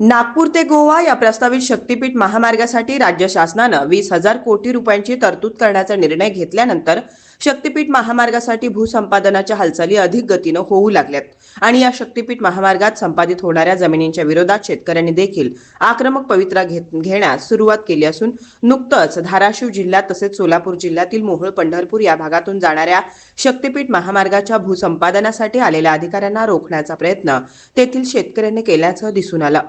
नागपूर ते गोवा या प्रस्तावित शक्तीपीठ महामार्गासाठी राज्य शासनानं वीस हजार कोटी रुपयांची तरतूद करण्याचा निर्णय घेतल्यानंतर शक्तीपीठ महामार्गासाठी भूसंपादनाच्या हालचाली अधिक गतीनं होऊ लागल्यात. आणि या शक्तीपीठ महामार्गात संपादित होणाऱ्या जमिनींच्या विरोधात शेतकऱ्यांनी देखील आक्रमक पवित्रा घेत घेण्यास सुरुवात केली असून नुकतंच धाराशिव जिल्ह्यात तसेच सोलापूर जिल्ह्यातील मोहोळ पंढरपूर या भागातून जाणाऱ्या शक्तीपीठ महामार्गाच्या भूसंपादनासाठी आलेल्या अधिकाऱ्यांना रोखण्याचा प्रयत्न तेथील शेतकऱ्यांनी केल्याचं दिसून आलं.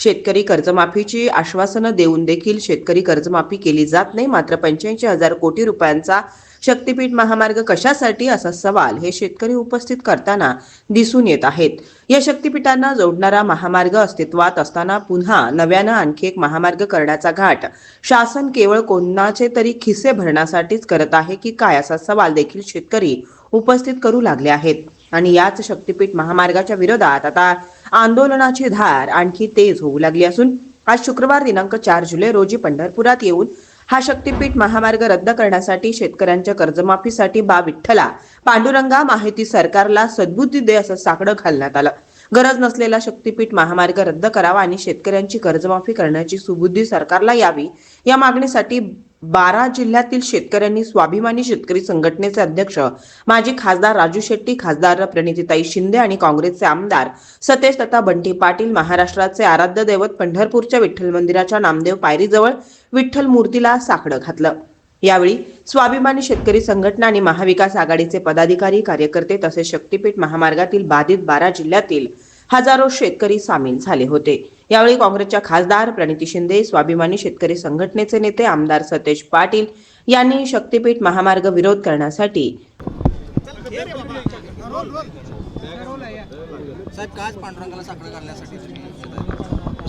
शेतकरी कर्जमाफीची आश्वासनं देऊन देखील शेतकरी कर्जमाफी केली जात नाही. मात्र पंच्याऐंशी हजार कोटी रुपयांचा शक्तीपीठ महामार्ग कशासाठी असा सवाल हे शेतकरी उपस्थित करताना दिसून येत आहेत. या शक्तीपीठांना जोडणारा महामार्ग अस्तित्वात असताना पुन्हा नव्यानं आणखी एक महामार्ग करण्याचा घाट. शासन केवळ कोणाचे तरी खिसे भरण्यासाठीच करत आहे की काय असा सवाल देखील शेतकरी उपस्थित करू लागले आहेत. आणि याच शक्तीपीठ महामार्गाच्या विरोधात आता आंदोलनाची धार आणखी तेज होऊ लागली असून आज शुक्रवार दिनांक चार जुलै रोजी पंढरपुरात येऊन हा शक्तीपीठ महामार्ग रद्द करण्यासाठी शेतकऱ्यांच्या कर्जमाफीसाठी बा विठ्ठला पांडुरंगा माहिती सरकारला सद्बुद्धी दे असं साकडं घालण्यात आलं. गरज नसलेला शक्तीपीठ महामार्ग रद्द करावा आणि शेतकऱ्यांची कर्जमाफी करण्याची सुबुद्धी सरकारला यावी या मागणीसाठी बारा जिल्ह्यातील शेतकऱ्यांनी स्वाभिमानी शेतकरी संघटनेचे अध्यक्ष माजी खासदार राजू शेट्टी खासदार प्रणितीताई शिंदे आणि काँग्रेसचे आमदार सतेज तथा बंटी पाटील महाराष्ट्राचे आराध्य दैवत पंढरपूरच्या विठ्ठल मंदिराच्या नामदेव पायरीजवळ विठ्ठल मूर्तीला साकडं घातलं. यावेळी स्वाभिमानी शेतकरी संघटना आणि महाविकास आघाडीचे पदाधिकारी कार्यकर्ते तसेच शक्तीपीठ महामार्गातील बाधित बारा जिल्ह्यातील हजारो शेतकरी सामील झाले होते. यावेळी काँग्रेसच्या खासदार प्रणिती शिंदे स्वाभिमानी शेतकरी संघटनेचे नेते आमदार सतेज पाटील यांनी शक्तीपीठ महामार्ग विरोध करण्यासाठी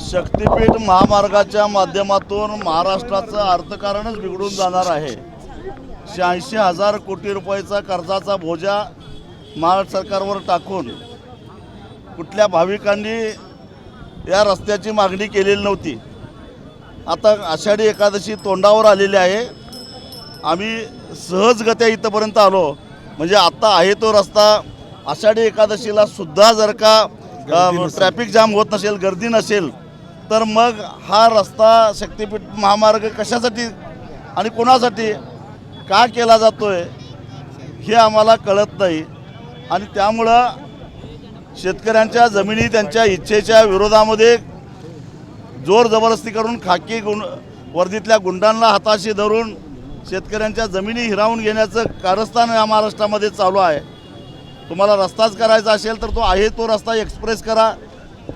शक्तीपीठ महामार्गाच्या माध्यमातून महाराष्ट्राचं अर्थकारणच बिघडून जाणार आहे. शहाऐंशी हजार कोटी रुपयाचा कर्जाचा बोजा महाराष्ट्र सरकारवर टाकून कुठल्या भाविकांनी या रस्त्याची मागणी केलेली नव्हती. आता आषाढी एकादशी तोंडावर आलेली आहे. आम्ही सहजगत्या इथंपर्यंत आलो. म्हणजे आत्ता आहे तो रस्ता. आषाढी एकादशीला सुद्धा जर का ट्रॅफिक जाम होत नसेल गर्दी नसेल तर मग हा रस्ता शक्तीपीठ महामार्ग कशासाठी आणि कोणासाठी का केला जातोय हे आम्हाला कळत नाही. आणि त्यामुळं शेतकऱ्यांच्या जमिनी त्यांच्या इच्छेच्या विरोधामध्ये जोर जबरदस्ती करून खाकी गुंड वर्दीतल्या गुंडांना हाताशी धरून शेतकऱ्यांच्या जमिनी हिरावून घेण्याचं कारस्थान या महाराष्ट्रामध्ये चालू आहे. तुम्हाला रस्ताच करायचा असेल तर तो आहे तो रस्ता एक्सप्रेस करा.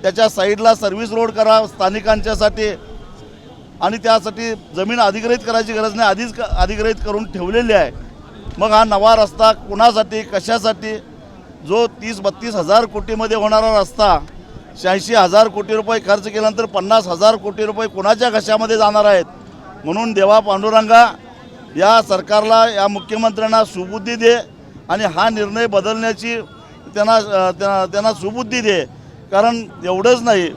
त्याच्या साईडला सर्व्हिस रोड करा स्थानिकांच्यासाठी. आणि त्यासाठी जमीन अधिग्रहित करायची गरज नाही आधीच क- अधिग्रहित करून ठेवलेली आहे. मग हा नवा रस्ता कुणासाठी कशासाठी? जो तीस बत्तीस हजार कोटीमध्ये होणारा रस्ता शहाऐंशी हजार कोटी रुपये खर्च केल्यानंतर पन्नास हजार कोटी रुपये कोणाच्या घशामध्ये जाणार आहेत? म्हणून देवा पांडुरंगा या सरकारला या मुख्यमंत्र्यांना सुबुद्धी दे आणि हा निर्णय बदलण्याची त्यांना त्यांना त्यांना सुबुद्धी दे. कारण एवढंच नाही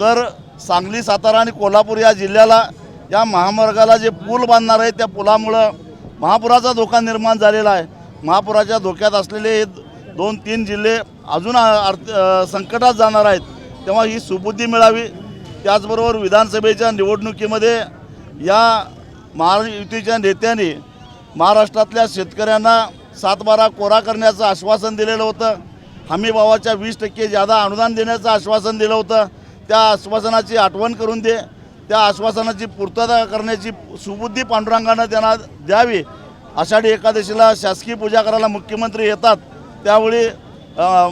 तर सांगली सातारा आणि कोल्हापूर या जिल्ह्याला या महामार्गाला जे पूल बांधणार आहे त्या पुलामुळं महापुराचा धोका निर्माण झालेला आहे. महापुराच्या धोक्यात असलेले हे दोन तीन जिल्हे अजून अर्थ संकटात जाणार आहेत तेव्हा ही सुबुद्धी मिळावी. त्याचबरोबर विधानसभेच्या निवडणुकीमध्ये या महायुतीच्या नेत्यांनी महाराष्ट्रातल्या शेतकऱ्यांना सातबारा कोरा करण्याचं आश्वासन दिलेलं होतं. हमीभावाच्या वीस टक्के जादा अनुदान देण्याचं आश्वासन दिलं होतं. त्या आश्वासनाची आठवण करून दे. त्या आश्वासनाची पूर्तता करण्याची सुबुद्धी पांडुरंगानं त्यांना द्यावी. आषाढी एकादशीला शासकीय पूजा करायला मुख्यमंत्री येतात. त्यावेळी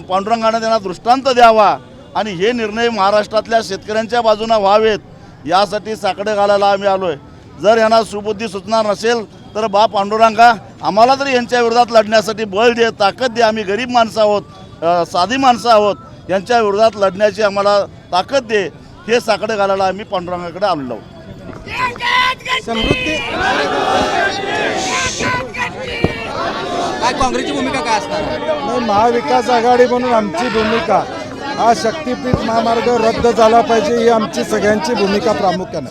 पांडुरंगानं त्यांना दृष्टांत द्यावा आणि हे निर्णय महाराष्ट्रातल्या शेतकऱ्यांच्या बाजूनं व्हावेत यासाठी साकडे घालायला आम्ही आलो आहे जर यांना सुबुद्धी सुचणार नसेल तर बा पांडुरंगा आम्हाला तरी यांच्या विरोधात लढण्यासाठी बळ दे ताकद दे आम्ही गरीब माणसं आहोत साधी माणसं आहोत यांच्या विरोधात लढण्याची आम्हाला ताकद दे हे साकडे घालायला आम्ही पांडुरंगाकडे आलेलो आहोत. समृद्धी काय काँग्रेसची भूमिका काय असणार? नाही महाविकास आघाडी म्हणून आमची भूमिका हा शक्तीपीठ महामार्ग रद्द झाला पाहिजे ही आमची सगळ्यांची भूमिका प्रामुख्याने.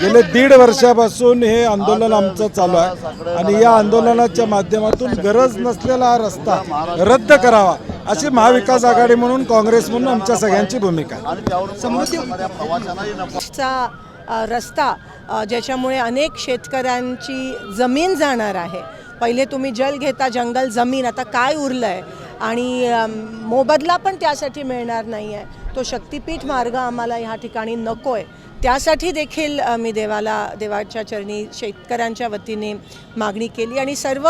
गेले दीड वर्षापासून हे आंदोलन आमचं चालू आहे आणि या आंदोलनाच्या माध्यमातून गरज नसलेला हा रस्ता रद्द करावा अशी महाविकास आघाडी म्हणून काँग्रेस म्हणून आमच्या सगळ्यांची भूमिका आहे. रस्ता ज्याच्यामुळे अनेक शेतकऱ्यांची जमीन जाणार आहे. पहिले तुम्ही जल घेता जंगल जमीन आता काय उरलं आहे आणि मोबदला पण त्यासाठी मिळणार नाही आहे तो शक्तिपीठ मार्ग आम्हाला ह्या ठिकाणी नको आहे त्यासाठी देखील मी देवाला देवाच्या चरणी शेतकऱ्यांच्या वतीने मागणी केली आणि सर्व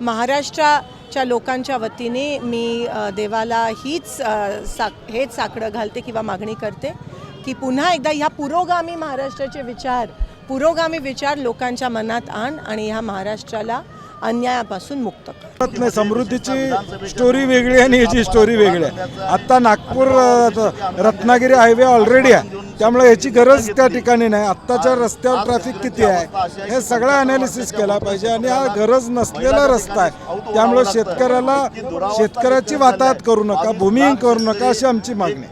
महाराष्ट्राच्या लोकांच्या वतीने मी देवाला हीच साक हेच साकडं घालते किंवा मागणी करते की पुन्हा एकदा ह्या पुरोगामी महाराष्ट्राचे विचार पुरोगामी विचार लोकांच्या मनात आण आणि ह्या महाराष्ट्राला अन्यायापासून मुक्त नाही समृद्धीची स्टोरी वेगळी आहे आणि याची स्टोरी वेगळी आहे. आत्ता नागपूर रत्नागिरी हायवे ऑलरेडी आहे. त्यामुळे याची गरज त्या ठिकाणी नाही. आत्ताच्या रस्त्यावर ट्रॅफिक किती आहे हे सगळं अनालिसिस केला पाहिजे आणि हा गरज नसलेला रस्ता आहे. त्यामुळे शेतकऱ्याला शेतकऱ्याची वाताहत करू नका भूमिहीन करू नका अशी आमची मागणी